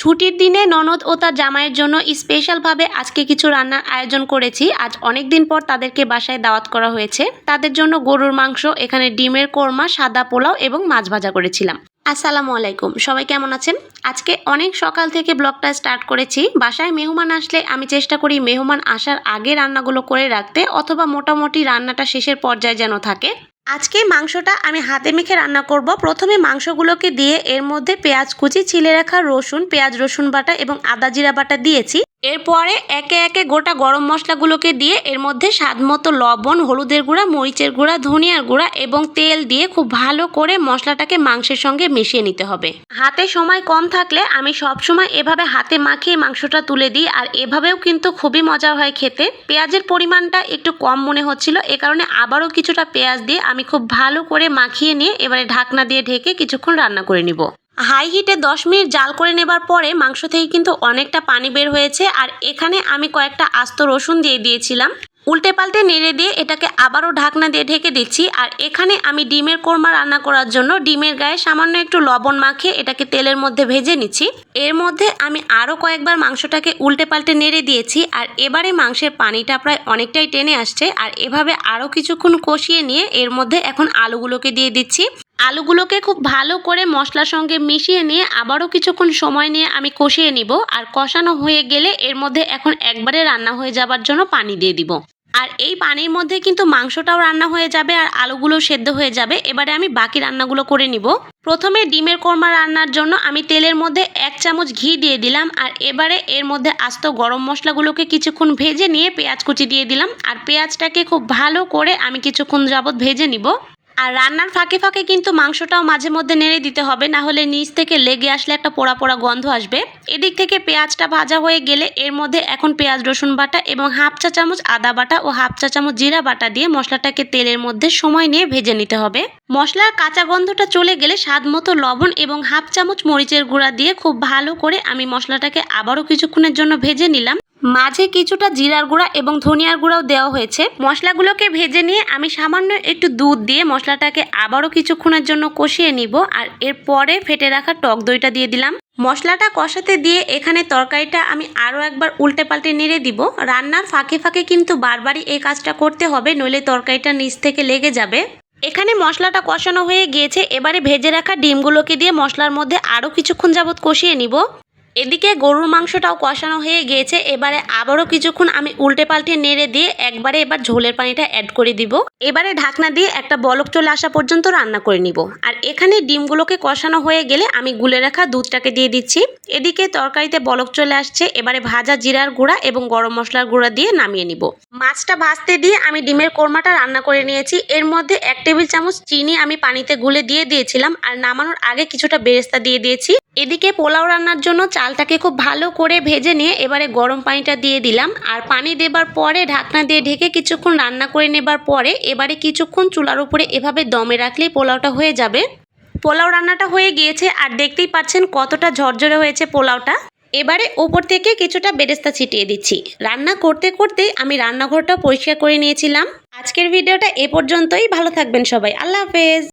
ছুটির দিনে ননদ ও তার জামাইয়ের জন্য স্পেশালভাবে আজকে কিছু রান্নার আয়োজন করেছি। আজ অনেক দিন পর তাদেরকে বাসায় দাওয়াত করা হয়েছে। তাদের জন্য গরুর মাংস, এখানে ডিমের কোরমা, সাদা পোলাও এবং মাছ ভাজা করেছিলাম। আসসালামু আলাইকুম, সবাই কেমন আছেন? আজকে অনেক সকাল থেকে ব্লগটা স্টার্ট করেছি। বাসায় মেহমান আসলে আমি চেষ্টা করি মেহমান আসার আগে রান্নাগুলো করে রাখতে অথবা মোটামুটি রান্নাটা শেষের পর্যায়ে যেন থাকে। আজকে মাংসটা আমি হাতে মেখে রান্না করব। প্রথমে মাংসগুলোকে দিয়ে এর মধ্যে পেঁয়াজ কুচি, ছিলে রাখা রসুন, পেঁয়াজ রসুন বাটা এবং আদা জিরা বাটা দিয়েছি। এরপরে একে একে গোটা গরম মশলাগুলোকে দিয়ে এর মধ্যে স্বাদ মতো লবণ, হলুদের গুঁড়া, মরিচের গুঁড়া, ধনিয়ার গুঁড়া এবং তেল দিয়ে খুব ভালো করে মশলাটাকে মাংসের সঙ্গে মিশিয়ে নিতে হবে। হাতে সময় কম থাকলে আমি সব সময় এভাবে হাতে মাখিয়ে মাংসটা তুলে দিই আর এভাবেও কিন্তু খুবই মজা হয় খেতে। পেঁয়াজের পরিমাণটা একটু কম মনে হচ্ছিল, এ কারণে আবারও কিছুটা পেঁয়াজ দিয়ে আমি খুব ভালো করে মাখিয়ে নিয়ে এবারে ঢাকনা দিয়ে ঢেকে কিছুক্ষণ রান্না করে নিব। হাই হিটে দশ মিনিট জাল করে নেবার পরে মাংস থেকে কিন্তু অনেকটা পানি বের হয়েছে আর এখানে আমি কয়েকটা আস্ত রসুন দিয়ে দিয়েছিলাম। উল্টে পাল্টে নেড়ে দিয়ে এটাকে আবারও ঢাকনা দিয়ে ঢেকে দিচ্ছি আর এখানে আমি ডিমের কোরমা রান্না করার জন্য ডিমের গায়ে সামান্য একটু লবণ মাখিয়ে এটাকে তেলের মধ্যে ভেজে নিচ্ছি। এর মধ্যে আমি আরও কয়েকবার মাংসটাকে উল্টে পাল্টে নেড়ে দিয়েছি আর এবারে মাংসের পানিটা প্রায় অনেকটাই টেনে আসছে আর এভাবে আরও কিছুক্ষণ কষিয়ে নিয়ে এর মধ্যে এখন আলুগুলোকে দিয়ে দিচ্ছি। আলুগুলোকে খুব ভালো করে মশলার সঙ্গে মিশিয়ে নিয়ে আবারও কিছুক্ষণ সময় নিয়ে আমি কষিয়ে নিব। আর কষানো হয়ে গেলে এর মধ্যে এখন একবারে রান্না হয়ে যাবার জন্য পানি দিয়ে দিব। আর এই পানির মধ্যে কিন্তু মাংসটাও রান্না হয়ে যাবে আর আলুগুলো সেদ্ধ হয়ে যাবে। এবারে আমি বাকি রান্নাগুলো করে নিব। প্রথমে ডিমের কোরমা রান্নার জন্য আমি তেলের মধ্যে এক চামচ ঘি দিয়ে দিলাম। আর এবারে এর মধ্যে আস্ত গরম মশলাগুলোকে কিছুক্ষণ ভেজে নিয়ে পেঁয়াজ কুচি দিয়ে দিলাম। আর পেঁয়াজটাকে খুব ভালো করে আমি কিছুক্ষণ যাবত ভেজে নিব। আর রান্নার ফাঁকে ফাঁকে কিন্তু মাংসটাও মাঝে মধ্যে নেড়ে দিতে হবে, না হলে নিচ থেকে লেগে আসলে একটা পোড়া পোড়া গন্ধ আসবে। এদিক থেকে পেঁয়াজটা ভাজা হয়ে গেলে এর মধ্যে এখন পেঁয়াজ, রসুন বাটা এবং হাফ চা চামচ আদা বাটা ও হাফ চা চামচ জিরা বাটা দিয়ে মশলাটাকে তেলের মধ্যে সময় নিয়ে ভেজে নিতে হবে। মশলার কাঁচা গন্ধটা চলে গেলে স্বাদ মতো লবণ এবং হাফ চামচ মরিচের গুঁড়া দিয়ে খুব ভালো করে আমি মশলাটাকে আবারও কিছুক্ষণের জন্য ভেজে নিলাম। মাঝে কিছুটা জিরার গুঁড়া এবং ধনিয়ার গুঁড়াও দেওয়া হয়েছে। মশলাগুলোকে ভেজে নিয়ে আমি সামান্য একটু দুধ দিয়ে মশলাটাকে আবারও কিছুক্ষণের জন্য কষিয়ে নিব আর এরপরে ফেটে রাখা টক দইটা দিয়ে দিলাম। মশলাটা কষাতে দিয়ে এখানে তরকারিটা আমি আরও একবার উল্টে পাল্টে নেড়ে দিব। রান্নার ফাঁকে ফাঁকে কিন্তু বারবারই এই কাজটা করতে হবে, নইলে তরকারিটা নিচ থেকে লেগে যাবে। এখানে মশলাটা কষানো হয়ে গিয়েছে, এবারে ভেজে রাখা ডিমগুলোকে দিয়ে মশলার মধ্যে আরও কিছুক্ষণ যাবৎ কষিয়ে নিব। এদিকে গরুর মাংসটাও কষানো হয়ে গিয়েছে। এবারে আবারও কিছুক্ষণ আমি উল্টে পাল্টে নেড়ে দিয়ে একবারে এবার ঝোলের পানিটা অ্যাড করে দিব। এবারে ঢাকনা দিয়ে একটা বলক চলে আসা পর্যন্ত রান্না করে নিব। আর এখানে ডিমগুলোকে কষানো হয়ে গেলে আমি গুলে রাখা দুধটাকে দিয়ে দিচ্ছি। এদিকে তরকারিতে বলক চলে আসছে, এবারে ভাজা জিরার গুঁড়া এবং গরম মশলার গুঁড়া দিয়ে নামিয়ে নিব। মাছটা ভাজতে দিয়ে আমি ডিমের কোরমাটা রান্না করে নিয়েছি। এর মধ্যে এক টেবিল চামচ চিনি আমি পানিতে গুলে দিয়ে দিয়েছিলাম আর নামানোর আগে কিছুটা বেরেস্তা দিয়ে দিয়েছি। এদিকে পোলাও রান্নার জন্য চালটাকে খুব ভালো করে ভেজে নিয়ে এবারে গরম পানিটা দিয়ে দিলাম। আর পানি দেবার পরে ঢাকনা দিয়ে ঢেকে কিছুক্ষণ রান্না করে নেবার পরে এবারে কিছুক্ষণ চুলার উপরে এভাবে দমে রাখলেই পোলাওটা হয়ে যাবে। পোলাও রান্নাটা হয়ে গিয়েছে আর দেখতেই পাচ্ছেন কতটা ঝরঝরে হয়েছে পোলাওটা। এবারে ওপর থেকে কিছুটা বেরেস্তা ছিটিয়ে দিচ্ছি। রান্না করতে করতে আমি রান্নাঘরটা পরিষ্কার করে নিয়েছিলাম। আজকের ভিডিওটা এ পর্যন্তই। ভালো থাকবেন সবাই। আল্লাহ হাফেজ।